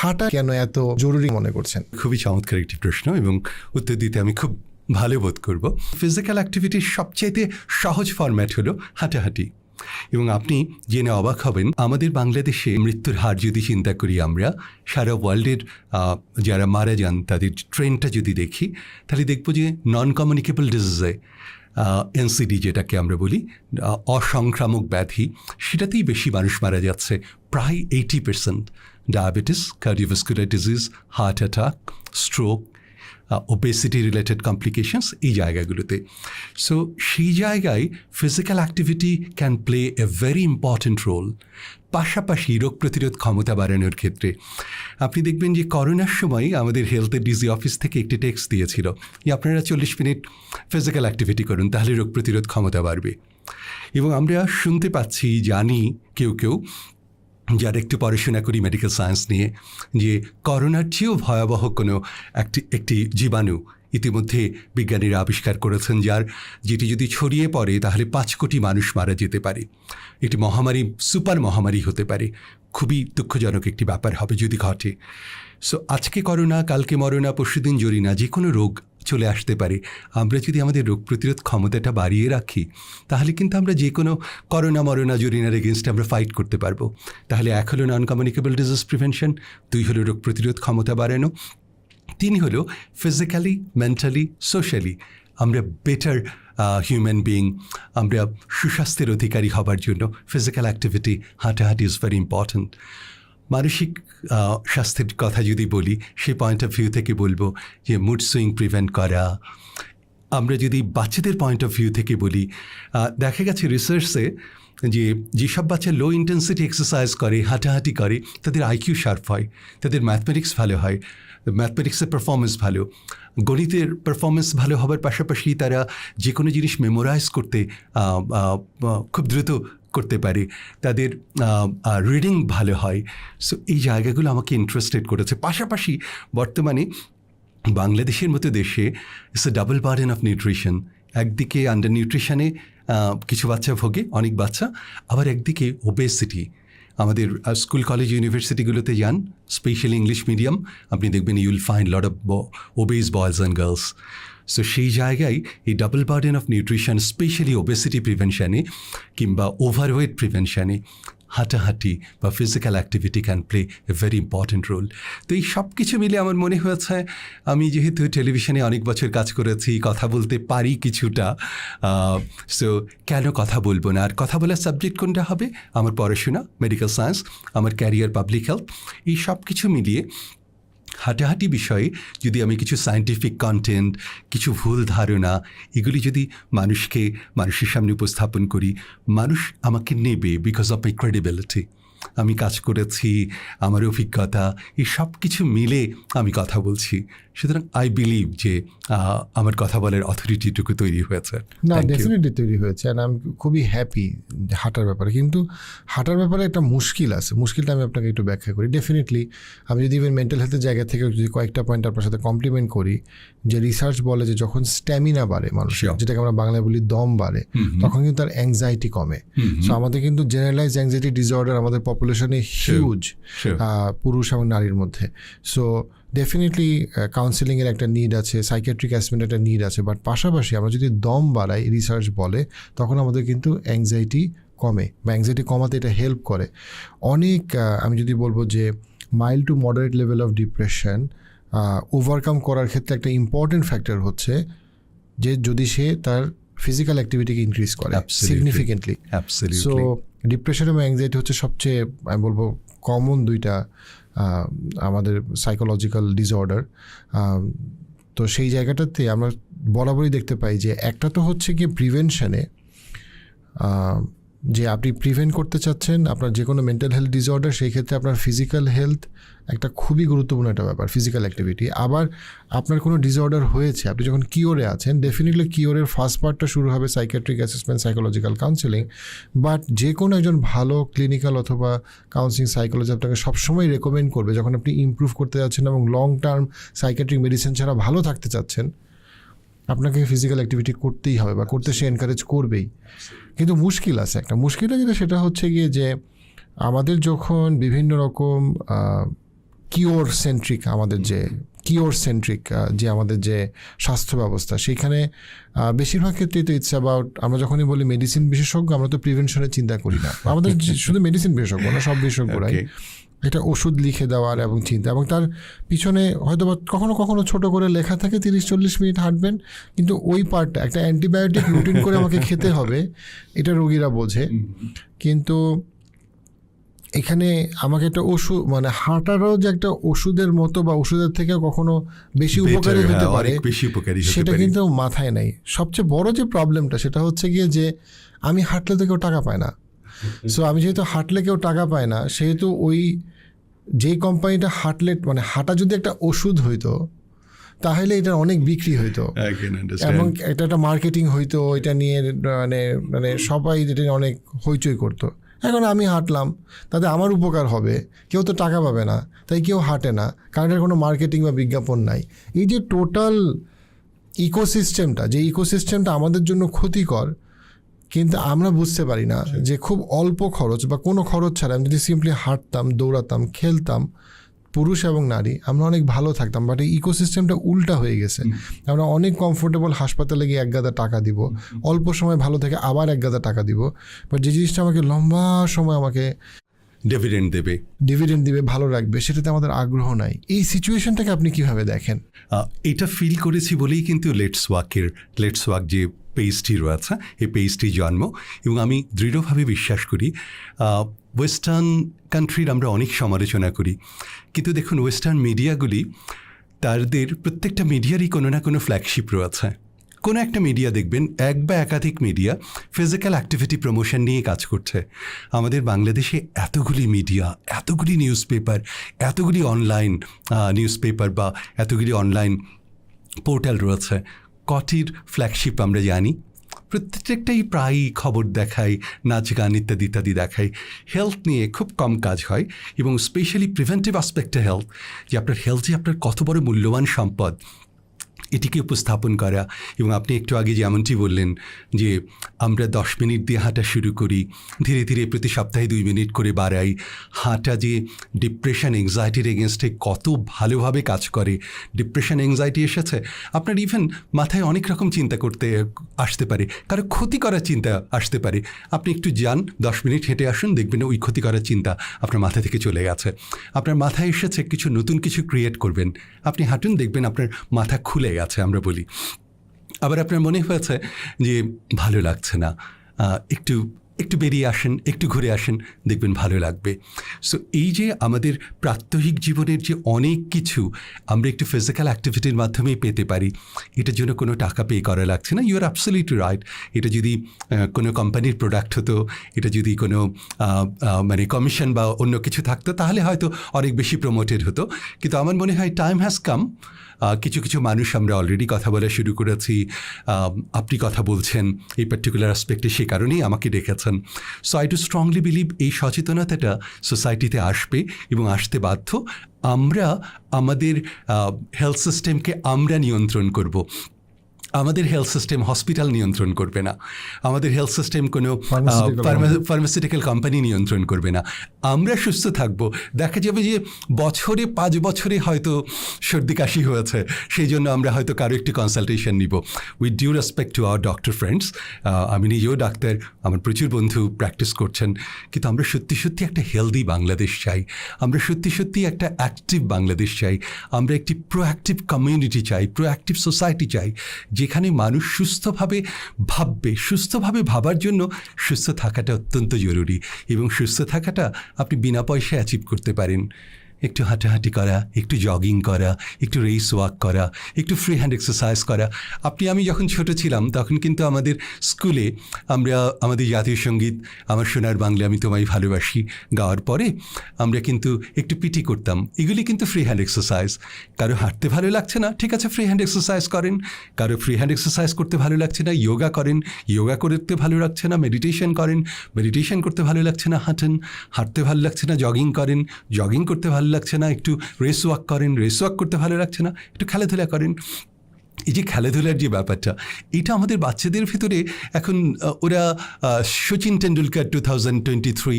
হাঁটা কেন এত জরুরি মনে করছেন? খুবই চমৎকার একটি প্রশ্ন এবং উত্তর দিতে আমি খুব ভালো বোধ করব। ফিজিক্যাল অ্যাক্টিভিটির সবচাইতে সহজ ফরম্যাট হলো হাঁটাহাঁটি। এবং আপনি জেনে অবাক হবেন, আমাদের বাংলাদেশে মৃত্যুর হার যদি চিন্তা করি আমরা, সারা ওয়ার্ল্ডের যারা মারা যান তাদের ট্রেন্ডটা যদি দেখি, তাহলে দেখব যে নন কমিউনিকেবল ডিজিজে এনসিডি যেটাকে আমরা বলি অসংক্রামক ব্যাধি, সেটাতেই বেশি মানুষ মারা যাচ্ছে, প্রায় eighty percent diabetes cardiovascular disease heart attack stroke obesity related complications এই জায়গাগুলোতে। সো সেই জায়গায় physical activity can play a very important role পাশাপাশি রোগ প্রতিরোধ ক্ষমতা বাড়ানোর ক্ষেত্রে। আপনি দেখবেন যে করোনার সময় আমাদের হেলথের ডিজি অফিস থেকে একটি টেক্সট দিয়েছিল যে আপনারা চল্লিশ মিনিট ফিজিক্যাল অ্যাক্টিভিটি করুন, তাহলে রোগ প্রতিরোধ ক্ষমতা বাড়বে। এবং আমরা শুনতে পাচ্ছি, জানি কেউ কেউ যারা একটু পড়াশোনা করি মেডিকেল সায়েন্স নিয়ে, যে করোনার চেয়েও ভয়াবহ কোনো একটি একটি জীবাণু ইতিমধ্যে বিজ্ঞানীরা আবিষ্কার করেছেন, যার যেটি যদি ছড়িয়ে পড়ে তাহলে পাঁচ কোটি মানুষ মারা যেতে পারে। এটি মহামারী সুপার মহামারী হতে পারে। খুবই দুঃখজনক একটি ব্যাপার হবে যদি ঘটে। সো আজকে করোনা, কালকে মরোনা পরশুদিন জরিনা যে কোনো রোগ চলে আসতে পারে। আমরা যদি আমাদের রোগ প্রতিরোধ ক্ষমতাটা বাড়িয়ে রাখি, তাহলে কিন্তু আমরা যে কোনো করোনা মরোনা জরিনার এগেনস্টে আমরা ফাইট করতে পারব। তাহলে এক হলো নন কমিউনিকেবল ডিজিজ প্রিভেনশন দুই হলো রোগ প্রতিরোধ ক্ষমতা বাড়ানো, তিন হলো ফিজিক্যালি মেন্টালি সোশ্যালি আমরা বেটার হিউম্যান বিং আমরা সুস্বাস্থ্যের অধিকারী হবার জন্য ফিজিক্যাল অ্যাক্টিভিটি হাঁটাহাঁটি ইজ ভেরি ইম্পর্ট্যান্ট মানসিক স্বাস্থ্যের কথা যদি বলি, সেই পয়েন্ট অফ ভিউ থেকে বলব যে মুড সুইং প্রিভেন্ট করা। আমরা যদি বাচ্চাদের পয়েন্ট অফ ভিউ থেকে বলি দেখা গেছে রিসার্চে যে যেসব বাচ্চা লো ইন্টেন্সিটি এক্সারসাইজ করে, হাঁটাহাঁটি করে, তাদের আইকিউ শার্প হয়, তাদের ম্যাথমেটিক্স ভালো হয় ম্যাথমেটিক্সের পারফরমেন্স ভালো। গণিতের পারফরমেন্স ভালো হবার পাশাপাশি তারা যে কোনো জিনিস মেমোরাইজ করতে খুব দ্রুত করতে পারে, তাদের রিডিং ভালো হয়। সো এই জায়গাগুলো আমাকে ইন্টারেস্টেড করেছে। পাশাপাশি বর্তমানে বাংলাদেশের মতো দেশে it's a double burden of nutrition একদিকে আন্ডার নিউট্রিশনে কিছু বাচ্চা ভোগে, অনেক বাচ্চা, আবার একদিকে ওবেসিটি আমাদের স্কুল কলেজ ইউনিভার্সিটিগুলোতে যান স্পেশালি ইংলিশ মিডিয়াম আপনি দেখবেন you'll find lot of obese boys and girls so সেই জায়গায় এই double burden of nutrition specially obesity প্রিভেনশানে কিংবা ওভারওয়েট প্রিভেনশানে হাঁটাহাঁটি বা physical activity can play a very important role তো এই সব কিছু মিলে আমার মনে হয়েছে, আমি যেহেতু টেলিভিশনে অনেক বছর কাজ করেছি, কথা বলতে পারি কিছুটা সো কেন কথা বলব না? আর কথা বলার সাবজেক্ট কোনটা হবে? আমার পড়াশোনা মেডিকেল সায়েন্স আমার ক্যারিয়ার পাবলিক হেলথ এই সব কিছু মিলিয়ে হাঁটাহাঁটি বিষয়ে যদি আমি কিছু সায়েন্টিফিক কন্টেন্ট কিছু ভুল ধারণা, এগুলি যদি মানুষকে, মানুষের সামনে উপস্থাপন করি, মানুষ আমাকে নেবে বিকজ অফ মাই ক্রেডিবিলিটি আমি কাজ করেছি আমার অভিজ্ঞতা এই সব কিছু মিলে আমি কথা বলছি। সুতরাং আই বিলিভ যে আমার কথা বলার অথরিটিটুকু তৈরি হয়েছে। না ডেফিনেটলি তৈরি হয়েছে আর আমি খুবই হ্যাপি হাঁটার ব্যাপারে। কিন্তু হাঁটার ব্যাপারে একটা মুশকিল আছে। মুশকিলটা আমি আপনাকে একটু ব্যাখ্যা করি। ডেফিনেটলি আমি যদি ইভেন মেন্টাল হেলথের জায়গা থেকে যদি কয়েকটা পয়েন্ট আপনার সাথে কমপ্লিমেন্ট করি যে রিসার্চ বলে যে যখন স্ট্যামিনা বাড়ে মানুষের যেটাকে আমরা বাংলায় বলি দম বাড়ে তখন কিন্তু তার অ্যাংজাইটি কমে। সো আমাদের কিন্তু জেনারেলাইজ অ্যাংজাইটি ডিসঅর্ডার আমাদের পপুলেশনে হিউজ পুরুষ এবং নারীর মধ্যে। সো ডেফিনেটলি কাউন্সিলিংয়ের একটা নিড আছে সাইকিয়াট্রিক অ্যাসমেন্ট একটা নিড আছে বাট পাশাপাশি আমরা যদি দম বাড়াই রিসার্চ বলে তখন আমাদের কিন্তু অ্যাংজাইটি কমে বা অ্যাংজাইটি কমাতে এটা হেল্প করে। অনেক আমি যদি বলব যে mild to moderate level of depression overcome করার ক্ষেত্রে একটা ইম্পর্টেন্ট ফ্যাক্টর হচ্ছে যে যদি সে তার ফিজিক্যাল অ্যাক্টিভিটিকে ইনক্রিজ করে. Significantly so. ডিপ্রেশন এবং অ্যাংজাইটি হচ্ছে সবচেয়ে আমি বলব কমন দুইটা আমাদের সাইকোলজিক্যাল ডিসঅর্ডার তো সেই জায়গাটাতে আমরা বরাবরই দেখতে পাই যে একটা তো হচ্ছে গিয়ে প্রিভেনশনে যে আপনি প্রিভেন্ট করতে চাচ্ছেন আপনার যে কোনো মেন্টাল হেলথ ডিসঅর্ডার সেই ক্ষেত্রে আপনার ফিজিক্যাল হেলথ একটা খুবই গুরুত্বপূর্ণ একটা ব্যাপার ফিজিক্যাল অ্যাক্টিভিটি আবার আপনার কোনো ডিসঅর্ডার হয়েছে, আপনি যখন কিওরে আছেন ডেফিনেটলি কিওরের ফার্স্ট পার্টটা শুরু হবে psychiatric assessment psychological counselling but যে কোনো একজন ভালো ক্লিনিক্যাল অথবা কাউন্সিলিং সাইকোলজি আপনাকে সবসময় রেকমেন্ড করবে, যখন আপনি ইমপ্রুভ করতে যাচ্ছেন এবং লং টার্ম সাইকেট্রিক মেডিসিন ছাড়া ভালো থাকতে চাচ্ছেন আপনাকে ফিজিক্যাল অ্যাক্টিভিটি করতেই হবে বা করতে সে এনকারেজ করবেই। কিন্তু মুশকিল আছে একটা। মুশকিলটা যেটা সেটা হচ্ছে গিয়ে যে আমাদের যখন বিভিন্ন রকম কিওর সেন্ট্রিক আমাদের যে কিওর সেন্ট্রিক যে আমাদের যে স্বাস্থ্য ব্যবস্থা সেইখানে বেশিরভাগ ক্ষেত্রেই তো ইটস অ্যাবাউট আমরা যখনই বলি মেডিসিন বিশেষজ্ঞ, আমরা তো প্রিভেনশনের চিন্তা করি না। আমাদের শুধু মেডিসিন বিশেষজ্ঞ না, সব বিশেষজ্ঞরাই. এটা ওষুধ লিখে দেওয়ার এবং চিন্তা। এবং তার পিছনে হয়তো বা কখনো কখনো ছোট করে লেখা থাকে তিরিশ চল্লিশ মিনিট হাঁটবেন কিন্তু ওই পার্টটা একটা অ্যান্টিবায়োটিক রুটিন করে আমাকে খেতে হবে এটা রোগীরা বোঝে। কিন্তু এখানে আমাকে একটা ওষুধ মানে হাঁটারও যে একটা ওষুধের মতো বা ওষুধের থেকে কখনো বেশি উপকারী হতে হ্যাঁ, পারে বেশি উপকারী সেটা কিন্তু মাথায় নাই। সবচেয়ে বড় যে প্রবলেমটা সেটা হচ্ছে গিয়ে যে আমি হাঁটলে তো কেউ টাকা পায় না। সো আমি যেহেতু হাঁটলে কেউ টাকা পায় না সেহেতু ওই যেই কোম্পানিটা হাঁটলে মানে হাঁটা যদি একটা ওষুধ হইতো তাহলে এটার অনেক বিক্রি হইতো. এবং এটা একটা মার্কেটিং হইতো এটা নিয়ে মানে মানে সবাই এটা নিয়ে অনেক হইচই করতো। এখন আমি হাঁটলাম তাতে আমার উপকার হবে কেউ তো টাকা পাবে না তাই কেউ হাঁটে না কারণ এর কোনো মার্কেটিং বা বিজ্ঞাপন নাই। এই যে টোটাল ইকোসিস্টেমটা যে ইকোসিস্টেমটা আমাদের জন্য ক্ষতিকর কিন্তু আমরা বুঝতে পারি না যে খুব অল্প খরচ বা কোনো খরচ ছাড়া আমি যদি সিম্পলি হাঁটতাম দৌড়াতাম খেলতাম পুরুষ এবং নারী আমরা অনেক ভালো থাকতাম বাট এই ইকোসিস্টেমটা উল্টা হয়ে গেছে। আমরা অনেক কমফোর্টেবল হাসপাতালে গিয়ে এক গাদা টাকা দিব অল্প সময় ভালো থেকে আবার এক গাদা টাকা দিব বাট যে জিনিসটা আমাকে লম্বা সময় আমাকে ডিভিডেন্ড দেবে। ডিভিডেন্ড দেবে ভালো রাখবে সেটাতে আমাদের আগ্রহ নাই। এই সিচুয়েশনটাকে আপনি কীভাবে দেখেন? এটা ফিল করেছি বলেই কিন্তু লেটস ওয়াকের লেটস ওয়াক যে পেজটি রয়েছে, এই পেজটি জন্ম এবং আমি দৃঢ়ভাবে বিশ্বাস করি ওয়েস্টার্ন কান্ট্রির আমরা অনেক সমালোচনা করি। কিন্তু দেখুন ওয়েস্টার্ন মিডিয়াগুলি তাদের প্রত্যেকটা মিডিয়ারই কোনো না কোনো ফ্ল্যাগশিপ রয়েছে। কোনো একটা মিডিয়া দেখবেন, এক বা একাধিক মিডিয়া ফিজিক্যাল অ্যাক্টিভিটি প্রমোশন নিয়ে কাজ করছে। আমাদের বাংলাদেশে এতগুলি মিডিয়া এতগুলি নিউজ পেপার এতগুলি অনলাইন নিউজ পেপার বা এতগুলি অনলাইন পোর্টাল রয়েছে। কটির ফ্ল্যাগশিপ আমরা জানি। প্রত্যেকটাই প্রায়ই খবর দেখাই নাচ গান ইত্যাদি ইত্যাদি দেখাই হেলথ নিয়ে খুব কম কাজ হয় এবং স্পেশালি প্রিভেন্টিভ আসপেক্টে হেলথ যে আপনার হেলথ যে আপনার কত বড় মূল্যবান সম্পদ এটিকে উপস্থাপন করা। এবং আপনি একটু আগে যেমনটি বললেন যে, আমরা দশ মিনিট দিয়ে হাঁটা শুরু করি, ধীরে ধীরে প্রতি সপ্তাহে দুই মিনিট করে বাড়াই। হাঁটা যে ডিপ্রেশন এংজাইটির এগেনস্টে কত ভালোভাবে কাজ করে। ডিপ্রেশন এংজাইটি এসেছে? আপনার ইভেন মাথায় অনেক রকম চিন্তা করতে আসতে পারে। কারও ক্ষতি করার চিন্তা আসতে পারে। আপনি একটু যান, দশ মিনিট হেঁটে আসুন, দেখবেন ওই ক্ষতি করার চিন্তা আপনার মাথা থেকে চলে গেছে। আপনার মাথায় এসেছে কিছু নতুন কিছু ক্রিয়েট করবেন। আপনি হাঁটুন, দেখবেন আপনার মাথা খুলে গেছে। আমরা বলি। আবার আপনার মনে হয়েছে যে, ভালো লাগছে না। একটু একটু বেরিয়ে আসেন, একটু ঘুরে আসেন, দেখবেন ভালো লাগবে। সো এই যে আমাদের প্রাত্যহিক জীবনের যে অনেক কিছু, আমরা একটু ফিজিক্যাল অ্যাক্টিভিটির মাধ্যমেই পেতে পারি, এটার জন্য কোনো টাকা পে করা লাগছে না। ইউ আর অ্যাবসলিউটলি রাইট এটা যদি কোনো কোম্পানির প্রোডাক্ট হতো, এটা যদি কোনো মানে কমিশন বা অন্য কিছু থাকতো, তাহলে হয়তো অনেক বেশি প্রমোটেড হতো। কিন্তু আমার মনে হয় টাইম হ্যাজ কাম কিছু কিছু মানুষ আমরা অলরেডি কথা বলা শুরু করেছি। আপনি কথা বলছেন, এই পার্টিকুলার অ্যাসপেক্টে সে কারণেই আমাকে ডেকেছেন। So I too strongly believe এই সচেতনতাটা সোসাইটিতে আসবে এবং আসতে বাধ্য। আমরা আমাদের হেলথ সিস্টেমকে আমরা নিয়ন্ত্রণ করব। আমাদের হেলথ সিস্টেম হসপিটাল নিয়ন্ত্রণ করবে না। আমাদের হেলথ সিস্টেম কোনো ফার্মাসিউটিক্যাল কোম্পানি নিয়ন্ত্রণ করবে না। আমরা সুস্থ থাকব। দেখা যাবে যে বছরে পাঁচ বছরে হয়তো সর্দি কাশি হয়েছে। সেই জন্য আমরা হয়তো কারও একটি কনসালটেশন নিব। With due respect to our doctor friends আমি নিজেও ডাক্তার আমার প্রচুর বন্ধু প্র্যাকটিস করছেন। কিন্তু আমরা সত্যি সত্যি একটা হেলদি বাংলাদেশ চাই। আমরা সত্যি সত্যি একটা অ্যাক্টিভ বাংলাদেশ চাই। আমরা একটি প্রোঅ্যাক্টিভ কমিউনিটি চাই প্রোঅ্যাক্টিভ সোসাইটি চাই যেখানে মানুষ সুস্থভাবে ভাববে, সুস্থভাবে ভাবার জন্য সুস্থ থাকাটা অত্যন্ত জরুরি এবং সুস্থ থাকাটা আপনি বিনা পয়সায় অ্যাচিভ করতে পারেন। একটু হাঁটাহাঁটি করা, একটু জগিং করা, একটু রেস ওয়াক করা, একটু ফ্রি হ্যান্ড এক্সারসাইজ করা। আপনি, আমি যখন ছোট ছিলাম, তখন কিন্তু আমাদের স্কুলে আমরা, আমাদের জাতীয় সংগীত, আমার সোনার বাংলা আমি তোমায় ভালোবাসি গাওয়ার পরে আমরা কিন্তু একটু পিটি করতাম। এগুলি কিন্তু ফ্রি হ্যান্ড এক্সারসাইজ কারও হাঁটতে ভালো লাগছে না, ঠিক আছে ফ্রি হ্যান্ড এক্সারসাইজ করেন। কারও ফ্রি হ্যান্ড এক্সারসাইজ করতে ভালো লাগছে না যোগা করেন। যোগা করতে ভালো লাগছে না মেডিটেশন করেন। মেডিটেশন করতে ভালো লাগছে না, হাঁটেন। হাঁটতে ভালো লাগছে না জগিং করেন। জগিং করতে ভালো লাগছে না, একটু রেস ওয়াক করেন রেস ওয়াক করতে ভালো লাগছে না, একটু খেলাধুলা করেন। এই যে খেলাধুলার যে ব্যাপারটা, এটা আমাদের বাচ্চাদের ভিতরে এখন ওরা Sachin Tendulkar two thousand twenty three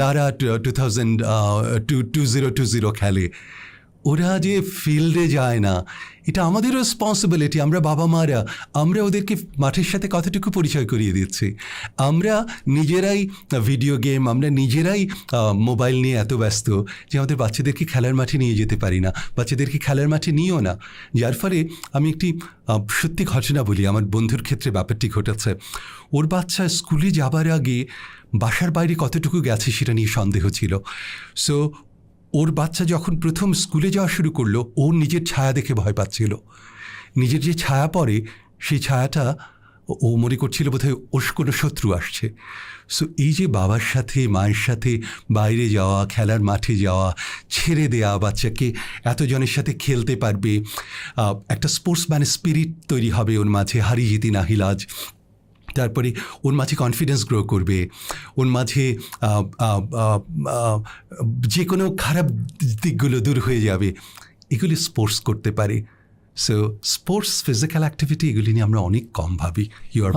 Lara two thousand two two zero two zero খেলে। ওরা যে ফিল্ডে যায় না, এটা আমাদের রেসপন্সিবিলিটি আমরা বাবা মারা আমরা ওদেরকে মাঠের সাথে কতটুকু পরিচয় করিয়ে দিচ্ছি? আমরা নিজেরাই ভিডিও গেম আমরা নিজেরাই মোবাইল নিয়ে এত ব্যস্ত যে আমাদের বাচ্চাদেরকে খেলার মাঠে নিয়ে যেতে পারি না, বাচ্চাদেরকে খেলার মাঠে নিয়েও না। যার ফলে আমি একটি সত্যি ঘটনা বলি, আমার বন্ধুর ক্ষেত্রে ব্যাপারটি ঘটেছে। ওর বাচ্চা স্কুলে যাবার আগে বাসার বাইরে কতটুকু গেছে সেটা নিয়ে সন্দেহ ছিল। সো ওর বাচ্চা যখন প্রথম স্কুলে যাওয়া শুরু করল ওর নিজের ছায়া দেখে ভয় পাচ্ছিল। নিজের যে ছায়া পড়ে, সেই ছায়াটা ও- ও মনে করছিল বোধহয় ওস কোনো শত্রু আসছে। সো এই যে বাবার সাথে, মায়ের সাথে, বাইরে যাওয়া, খেলার মাঠে যাওয়া, ছেড়ে দেওয়া বাচ্চাকে এতজনের সাথে খেলতে পারবে একটা স্পোর্টসম্যান স্পিরিট তৈরি হবে ওর মাঝে হারি জিতি নাহিলাজ তারপরে ওর মাঝে কনফিডেন্স গ্রো করবে, ওর মাঝে যে কোনো খারাপ দিকগুলো দূর হয়ে যাবে, এগুলি স্পোর্টস করতে পারে। সো স্পোর্টস ফিজিক্যাল অ্যাক্টিভিটি এগুলি নিয়ে আমরা অনেক কম ভাবি। ইউ আর